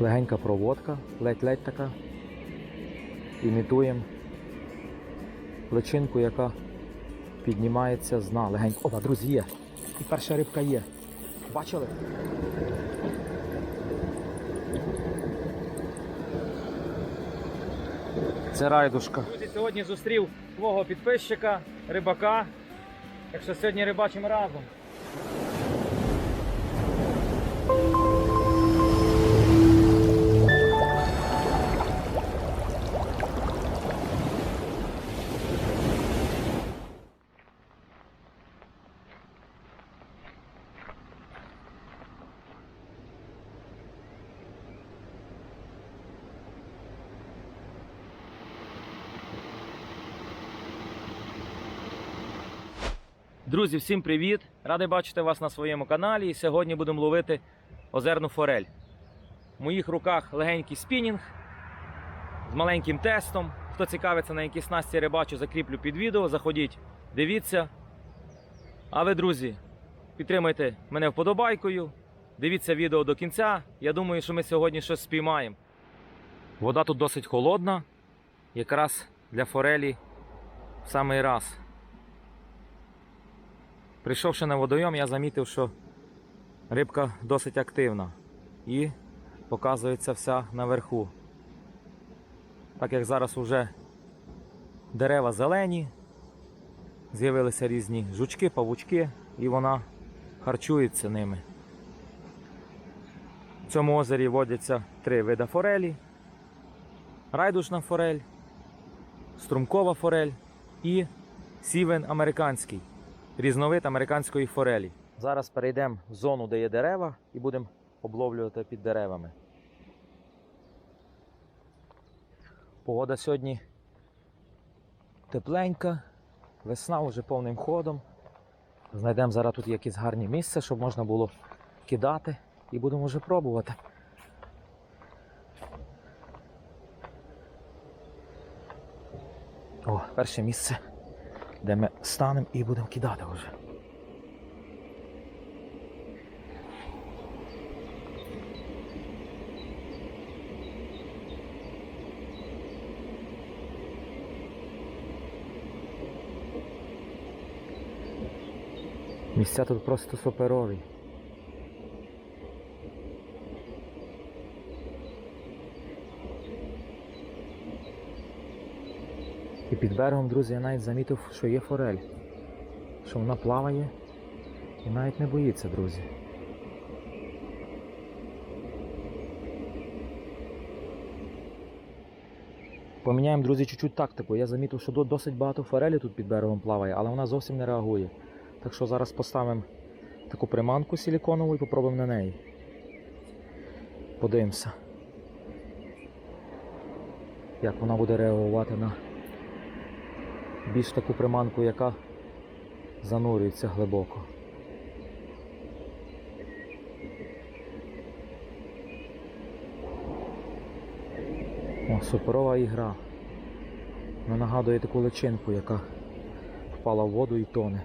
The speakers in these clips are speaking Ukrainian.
Легенька проводка, ледь-ледь така. Імітуємо личинку, яка піднімається з дна. Легенько. Опа, друзі, є. І перша рибка є. Бачили? Це райдушка. Друзі, сьогодні зустрів свого підписчика, рибака. Так що сьогодні рибачимо разом. Друзі, всім привіт! Радий бачити вас на своєму каналі. І сьогодні будемо ловити озерну форель. В моїх руках легенький спінінг з маленьким тестом. Хто цікавиться, на якій снасті рибачу, закріплю під відео. Заходіть, дивіться. А ви, друзі, підтримайте мене вподобайкою. Дивіться відео до кінця. Я думаю, що ми сьогодні щось спіймаємо. Вода тут досить холодна, якраз для форелі в самий раз. Прийшовши на водойом, я замітив, що рибка досить активна і показується вся наверху. Так як зараз вже дерева зелені, з'явилися різні жучки, павучки, і вона харчується ними. В цьому озері водяться три види форелі: райдушна форель, струмкова форель і сівен американський різновид американської форелі. Зараз перейдемо в зону, де є дерева, і будемо обловлювати під деревами. Погода сьогодні тепленька, весна вже повним ходом. Знайдемо зараз тут якесь гарне місце, щоб можна було кидати і будемо вже пробувати. О, перше місце де ми станемо і будемо кидати вже. Місця тут просто суперові. І під берегом, друзі, я навіть замітив, що є форель. Що вона плаває і навіть не боїться, друзі. Поміняємо, друзі, чуть-чуть тактику. Я замітив, що досить багато форелі тут під берегом плаває, але вона зовсім не реагує. Так що зараз поставимо таку приманку силіконову і попробуємо на неї. Подивимося. Як вона буде реагувати на більш таку приманку, яка занурюється глибоко. О, суперова ігра. Вона нагадує таку личинку, яка впала в воду і тоне.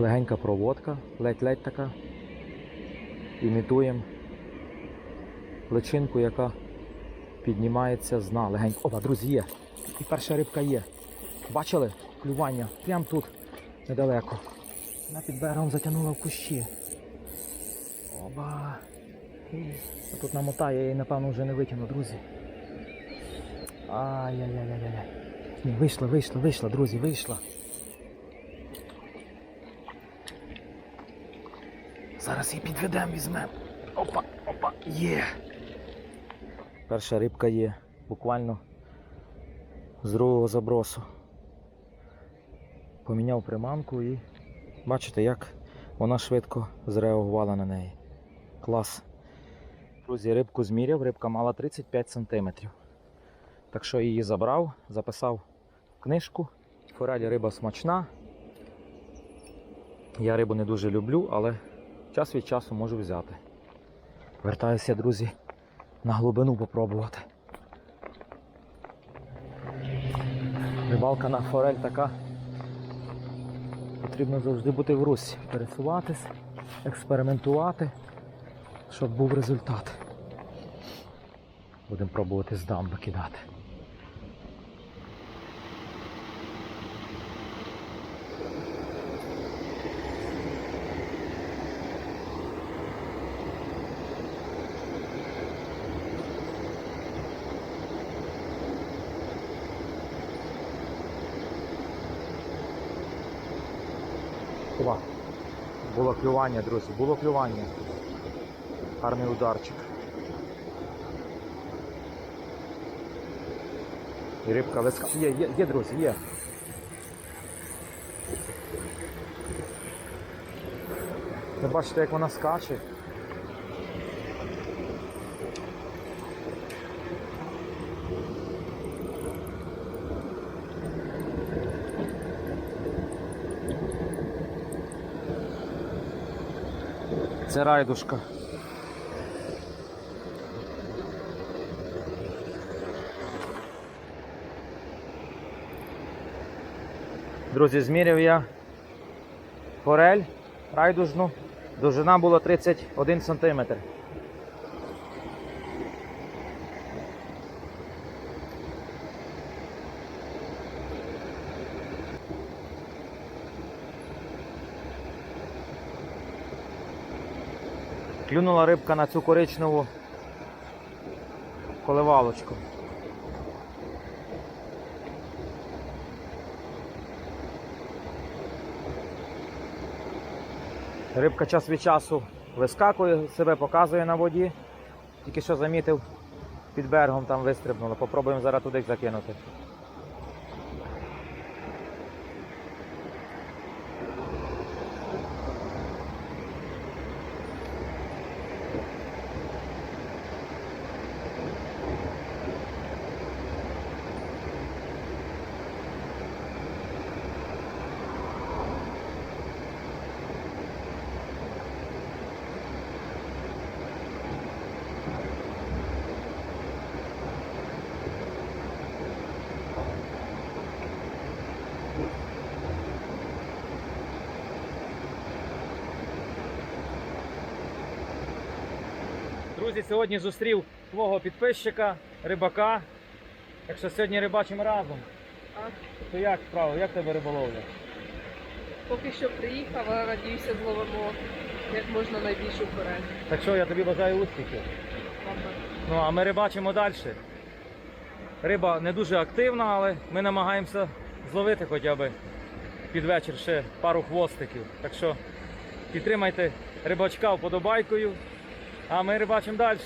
Легенька проводка, ледь-ледь така. Імітуємо личинку, яка піднімається з дна. Легенько. Опа, друзі, є. І перша рибка є. Бачили? Клювання. Прямо тут, недалеко. Вона під берегом затягнула в кущі. Оба. Тут намотає, я її, напевно, вже не витягну, друзі. Ай-яй-яй-яй-яй. Вийшла, вийшла, вийшла, друзі, вийшла. Зараз її підведемо, візьмемо. Опа, опа, є. Перша рибка є, буквально з другого забросу. Поміняв приманку і бачите, як вона швидко зреагувала на неї. Клас. Друзі, рибку зміряв, рибка мала 35 см. Так що її забрав, записав в книжку. Форель риба смачна. Я рибу не дуже люблю, але час від часу можу взяти. Вертаюся, друзі, на глибину попробувати. Рибалка на форель така. Потрібно завжди бути в русі, пересуватись, експериментувати, щоб був результат. Будемо пробувати з дамби кидати. Опа. Було клювання, друзі, було клювання. Гарний ударчик. І рибка виска. Є, є, є, друзі, є. Ви бачите, як вона скаче. Це райдушка. Друзі, зміряв я форель райдужну. Довжина була 31 см. Клюнула рибка на цю коричневу коливалочку. Рибка час від часу вискакує, себе показує на воді. Тільки що замітив, під берегом там вистрибнула. Попробуємо зараз туди закинути. Друзі, сьогодні зустрів свого підписчика, рибака. Так що сьогодні рибачимо разом. Так. То як справа, як тебе риболовля? Поки що приїхав, але надіюся, зловимо як можна найбільшу форель. Так що я тобі бажаю успіхів. Ну а ми рибачимо далі. Риба не дуже активна, але ми намагаємося зловити хоча б під вечір ще пару хвостиків. Так що підтримайте рибачка вподобайкою, а ми рибачимо далі.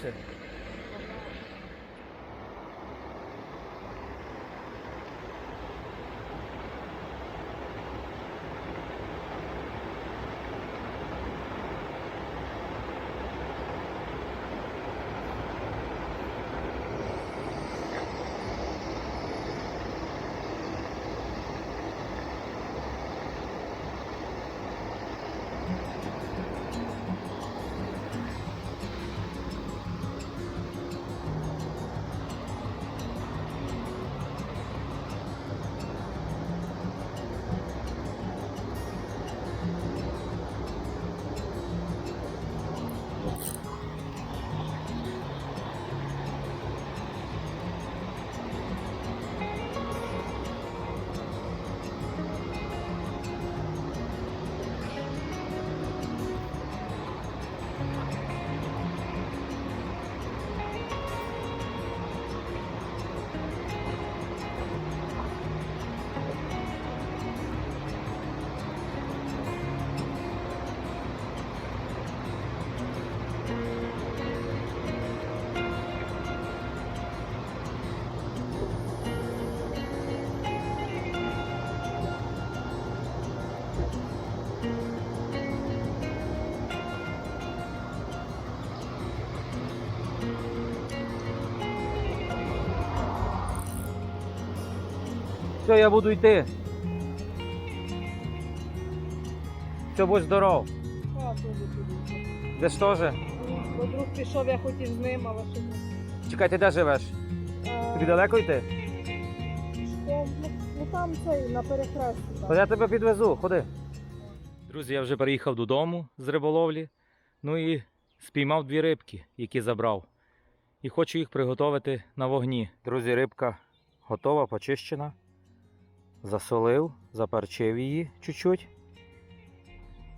Все, я буду йти. Все, будь здоров. А, дуже туди. Де ж теж? Бо друг пішов, я хотів з ним, але що Чекай, ти де живеш? Тобі далеко йти? Ну там цей на перехресті. То я тебе підвезу, ходи. Друзі, я вже приїхав додому з риболовлі. Ну і спіймав дві рибки, які забрав. І хочу їх приготувати на вогні. Друзі, рибка готова, почищена. Засолив, заперчив її чуть-чуть.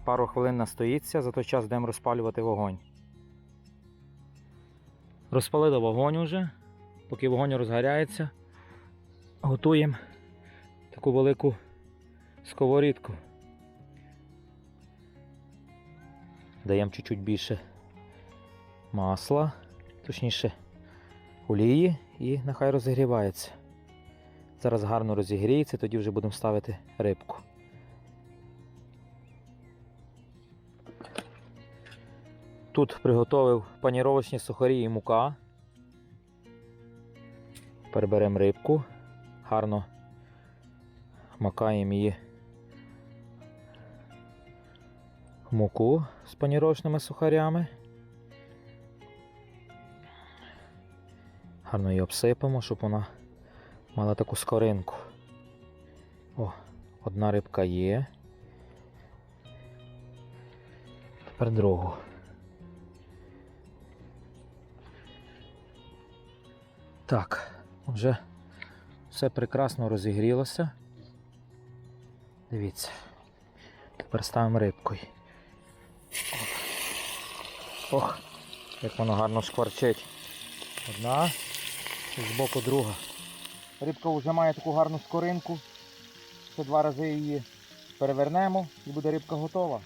Пару хвилин настоїться, за той час йдемо розпалювати вогонь. Розпалили вогонь уже. Поки вогонь розгоряється, готуємо таку велику сковорідку. Даємо чуть-чуть більше масла, точніше олії і нехай розігрівається. Зараз гарно розігріється, тоді вже будемо ставити рибку. Тут приготовив паніровочні сухарі і мука. Переберемо рибку, гарно макаємо її в муку з паніровочними сухарями. Гарно її обсипемо, щоб вона мала таку скоринку. О, одна рибка є. Тепер другу. Так, вже все прекрасно розігрілося. Дивіться. Тепер ставимо рибкою. Ох, як воно гарно шкварчить. Одна і збоку друга. Рибка вже має таку гарну скоринку. Ще два рази її перевернемо і буде рибка готова.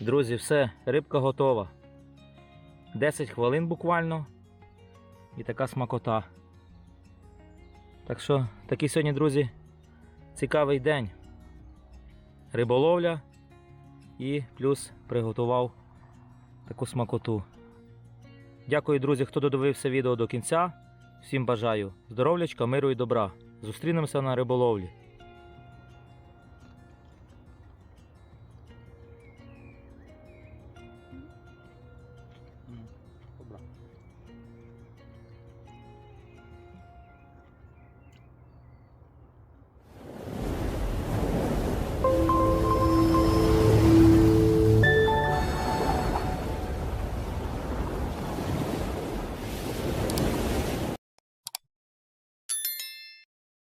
Друзі, все, рибка готова. 10 хвилин буквально. І така смакота. Так що, такий сьогодні, друзі, цікавий день. Риболовля і плюс приготував таку смакоту. Дякую, друзі, хто додивився відео до кінця. Всім бажаю здоров'ячка, миру і добра. Зустрінемося на риболовлі.